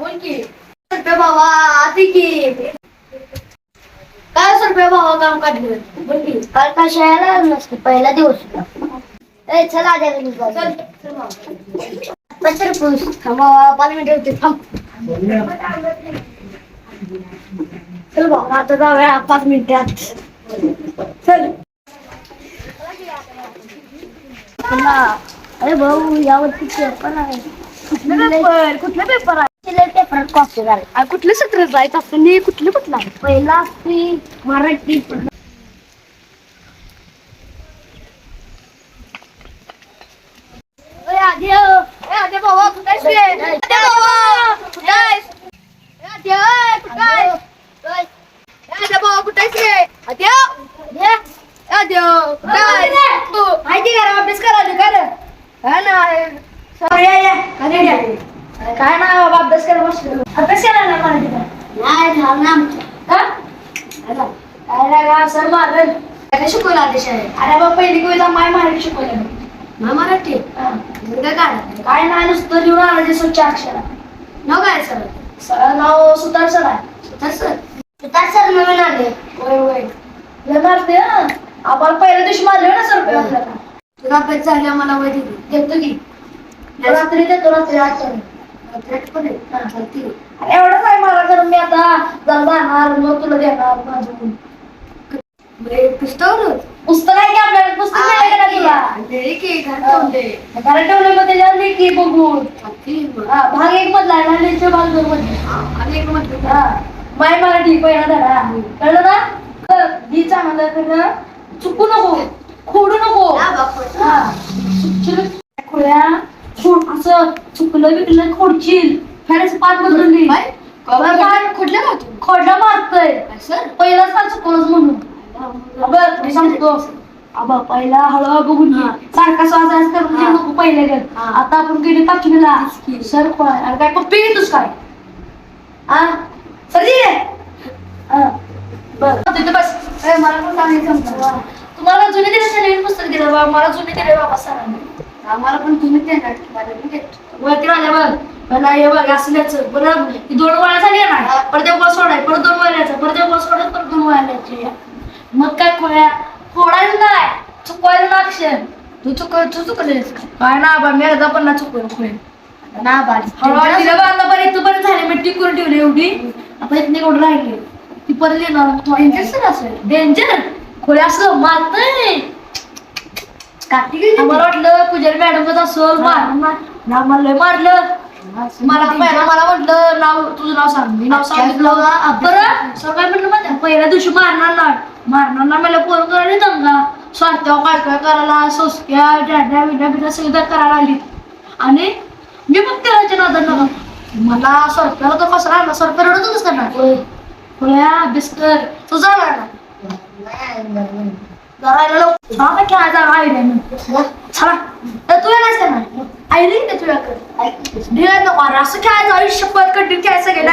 बोल की. रुपये भावा आधी की. काय रुपये भावा काम काढलं बोल की. काल का शाळेला नसते पहिला दिवस होता. ए चल घरी जाऊ. चल चल. पत्र पुस पाच मिनिटं होते थांब. चल भावा आता जाऊया पाच मिनिटात. चल. अरे भाऊ यावरती पेपर आहे. कुठलं पेपर कुठलं पेपर आहे? झाला आ, कुठलं सत्र जायचं असतं? नाही कुठलं कुठलं? पहिला असते मराठी. आधी आधी भावा कुठं? हा. काय ना अभ्यास अभ्यास? नाही का? काय नाही का सर मारल काय शिकवलं आदेश आहे अरे बाबा पहिली कविता माय मराठी शिकवलं. माय मराठी? काय नाही नुसतं लिहून आणायचे स्वच्छ अक्षरा नाव काय सर? सर नाव सुतार सर आहे. सुतार सर? सुतार सर नवीन आले. होय होय. लय मारते. आम्हाला पहिल्या दिवशी मारले ना सर आपल्याला. तुला अभ्यास झाले आम्हाला वय दिली. देतो की. रात्री देतो रात्री आठ एवढंच आहे मला कारण मी आता जरा जाणार मग तुला देणार माझं पुस्तक? पुस्तक आहे की आपल्याला पुस्तक नाही का तुला? घरात ठेवलं मग त्याच्यावर लिह की बघून. हा, भाग एक मधला आहे ना लिहिचे भाग दोन मध्ये हा माय मराठी पहिला धडा. कळलं ना? तर ही चांगलं तर चुकू नको. खोडू नको. हा खोड्या खोड असं चुकलं बिकलं खोडशील फॅरेस पाच बदलून लिही खोडलं का खोडलं मारतय पहिला साल चुकवलंच म्हणून. मी सांगतो. आबा पहिला हळूहळू बघून घे. सारखा श्वास करून घेऊ नको पहिले घर आता आपण गेली पाचवीला सर खोळा. अरे काय पप्पी घेतोस काय? हा? सर जी. बरं. बस. ए, मला पण सांगायचं होतं. तुम्हाला जुने नवीन पुस्तक दिलं बा. मला जुने दिले बाबा सरांनी. आम्हाला पण देणार वरती माझ्या बघ. मला हे बघ असल्याचं. बरं ही दोन वळ्या झाली ना. परत एक वळ सोडाय परत दोन वळ्याचं परत एक वळ सोडत परत दोन वळ्याचे मग काय खोया फोडायचं नाही चुकवायचं ना अक्षर. तू चुक तू चुकलेस. काय ना बा मी एकदा पण ना चुकलो खोय ना बा आता बरं इथं झाले. मी टिक करून ठेवली एवढी. आता इथं एवढं राहिले. ती परत येणार. डेंजर असेल. डेंजर खोया असं मारतय. आम्हाला वाटलं पूजारी मॅडम असं ना मला लय मारलं. मला पहिला मला म्हटलं नाव तुझं नाव सांग. मी नाव सांगितलं. बरं सर काय म्हटलं माझ्या पहिल्या दिवशी मारणार ना मारणार ना मला फोन करायला दंगा. स्वार्थ्यावर काय काय करायला सोसक्या डॅड्या विड्या बिड्या सगळं करायला आली. आणि मी पण करायच्या नादात नका मला सरप्याला तो कसा राहिला सरप्या रडत होतच का ना खोया अभ्यास कर. तू जाणार जरा हा काय खेळायचा आयडिया चला. तर तू नाही? तुझ्याकडे. ढिला नको अरे असं खेळायचं आयुष्य पद कठीण खेळायचं गेला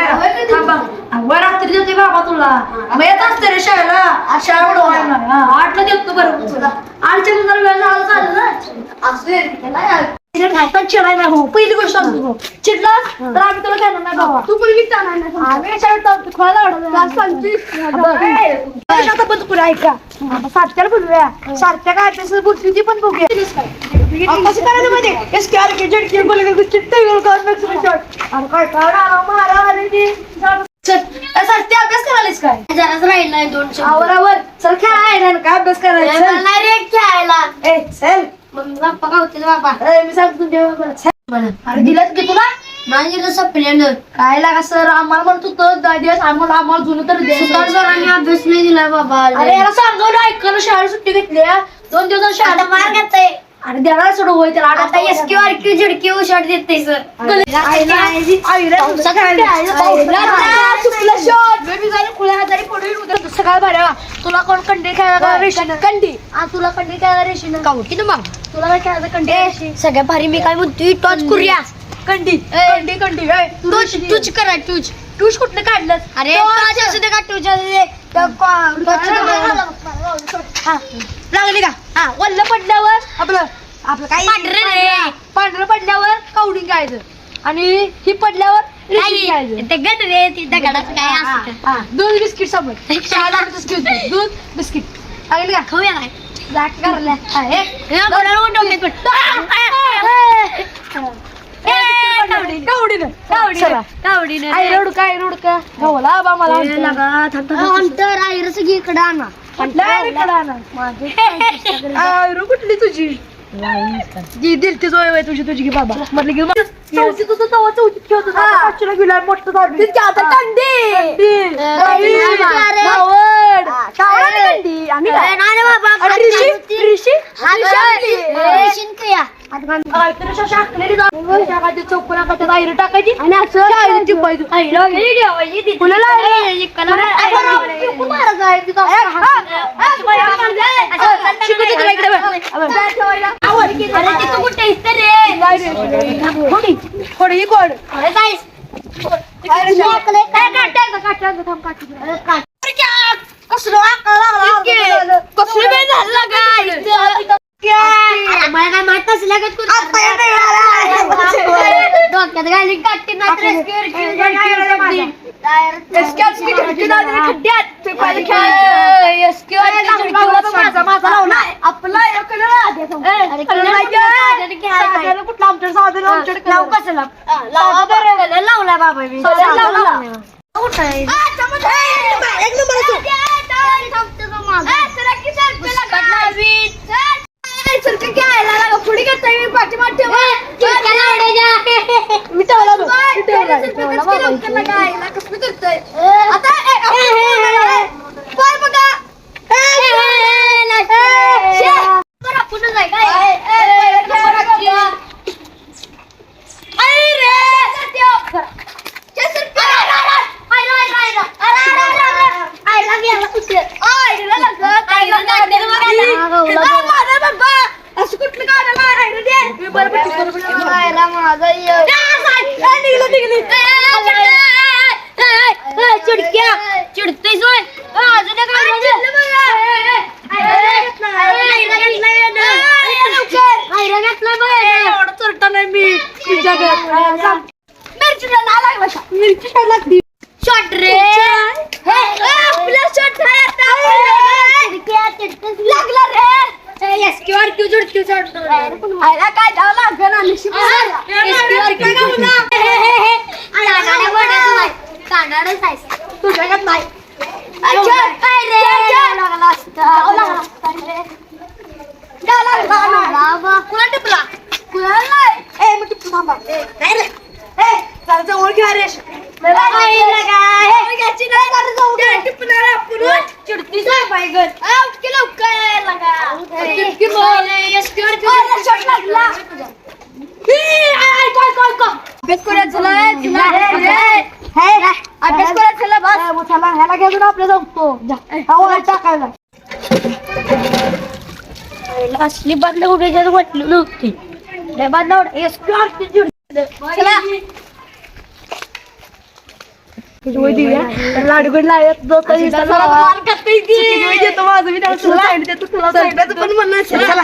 थांबा रात्री देते बाबा तुला. मग येत असते रे शाळेला. शाळा उडवायला हा आठला देतो बरं. तुला आठच्या नंतर वेळ झाला चालेल ना. असं चिडाय नाही भाऊ. पहिली गोष्ट सांगतो भाऊ. चिडला तर आम्ही तुला घेणार नाही तू पण विचार नाही आम्ही शाळेत खोला आता पण तुला ऐका. आता सारख्याला बोलूया. सारख्या काय अभ्यास बोलते ती पण बघूया. कसं करायचं माहिती S K R K Z K बोलले चिट्टे अरे काय काढा मारा आली ती सारखे अभ्यास करायलाच काय? जराच राहिलाय दोन आवरावर. चल खेळायला. काय अभ्यास करायचा? नाही रे खेळायला. ए चल. मग बाप्पा का होते बाबा? ए, मी सांगतो तुझ्या अरे दिलं की तुला? नाही दिलं काय लागा सर आम्हाला म्हणत होतं दहा दिवस आम्हाला आम्हाला जुनं तर दे सुतार सरांनी अभ्यास नाही दिलाय बाबा. अरे याला सांगवलं ऐकलं शाळेत सुट्टी घेतली हा. दोन दिवस आता शाळा मार घेतोय अरे सोडू होय त्याला. आठ आता S Q? R Q? झडक्यू shirt देते सर तुला कोण कंडी खेळायला रेशन कंडी तुला कंडी खेळायला रेशन. किती मग? तुला काय खेळायचं? कंडी सगळ्या भारी मी काय म्हणतोय टॉच करूया. कंडी. कंडी कंडी. ए, टूच टूच करा टूच. टूच कुठलं काढलं अरे टॉच. असू दे का टूच असू दे. त्या को- टॉच हा. लागली का? हा वल्ल पडल्यावर आपलं आपलं काय पांढरं रे. पांढरं. पडल्यावर कावडी गायचं आणि ही पडल्यावर ते गट रे ती दगडाचं काय असतं. हा, दूध बिस्किट बिस्किट दूध, बिस्किट. ऐकलं का? खाऊया काय? रडू काय रडू का? मला. अंतर सगळी इकडे आणा. कुठली तुझी? जी दिलती जोय तुझी तुझी बाबा. म्हटलं की मग चौथी तुझं तवा चौथीत खेळत होता. आता पाचवीला गेला मोठं झालं. तितकी आता कंडी कावड कावड आणि आणि ए, काय नाही रे बाबा, आणि ऋषी? ऋषी? अगं, ऋषी आणली. ए, शिंकया. काय तर अशा शाकलेली जाऊन टाकायची चौकोना कट्यात आयरं टाकायची. आणि असं शाळेत चिपायचं. कुणाला? चिपून मारायचं आहे? तिथं. शिकवते तुला इकडे बघ. आवड. अरे, तिथं कुठे आहेस तर रे? नाही खोडी ही काट्याचं. कसलं लागलं. कसलं बे झालं काय? मला काय माहीत नसलं का तू? आता येते मला. डोक्यात घाली काठी ना. आपला आमच्याकडे साधन आमच्याकडे लावू कलर. कसं लाव? लावा साधन बरं. कलर लावलाय बाबा मी साधन लावला. लावलाय. कुठं आहे? एक नंबर असो. सरकी घ्यायला लागा. पुढे घेताय मी पाठीमागे ठेवा. चिमट्या लावण्याच्या. मी ठेवला बघ. मी ठेवला. ठेवला बाबा. कसलं करतोय? आता ए, आपण पाय बघा. ए, शे. बरं, आपणच आहे ए, काय? ए, एक नंबर असो. आई रे. सत्य. शे, सरकी. आयला, आयला, आयला. अरे, अरे, अरे, अरे. आईला गेला कुठे? आईला लागलं. आईला लागलं बघा ना. हे बघ, माझा बाबा. असं कुठलं काढायला आईला दे. मी बरं पट्टी, बरं पट्टी. ए, निघलं, निघलं. चिडक्या. चिडतेस होय अजून एक लागला? मिरची काय लागती शॉट रे. आपला shot आहे आता. लागला रे एसक्यूआर क्यू चढतो आयला काय जावं लागलं ना क्यू कानाडच आहे नाही अच्छा, काय रे? लागला असता. कुणा टिपला? कुणाला नाही. ए, मी थांबा. नाही रे. ए, काय? घ्या. टिपणार आपण. उठकी लवकर लागा. चिडकी मग. आयला shot लागला. ई, आय, आय, काय, काय, काय. अभ्यास करायचा चला, चला. हे, अभ्यास करायचा चला, बस. चला, ह्याला घेऊन आपल्या जातो हवा टाकायला असली बदल उड्याच्यात वाटली नव्हती लय बाद नव्हता. एस क्यू आर जुड. चला. लाडगुड लावत जो काही मार्क देतो माझं मी त्याला तुला सांगितलं, पण म्हणणार चला.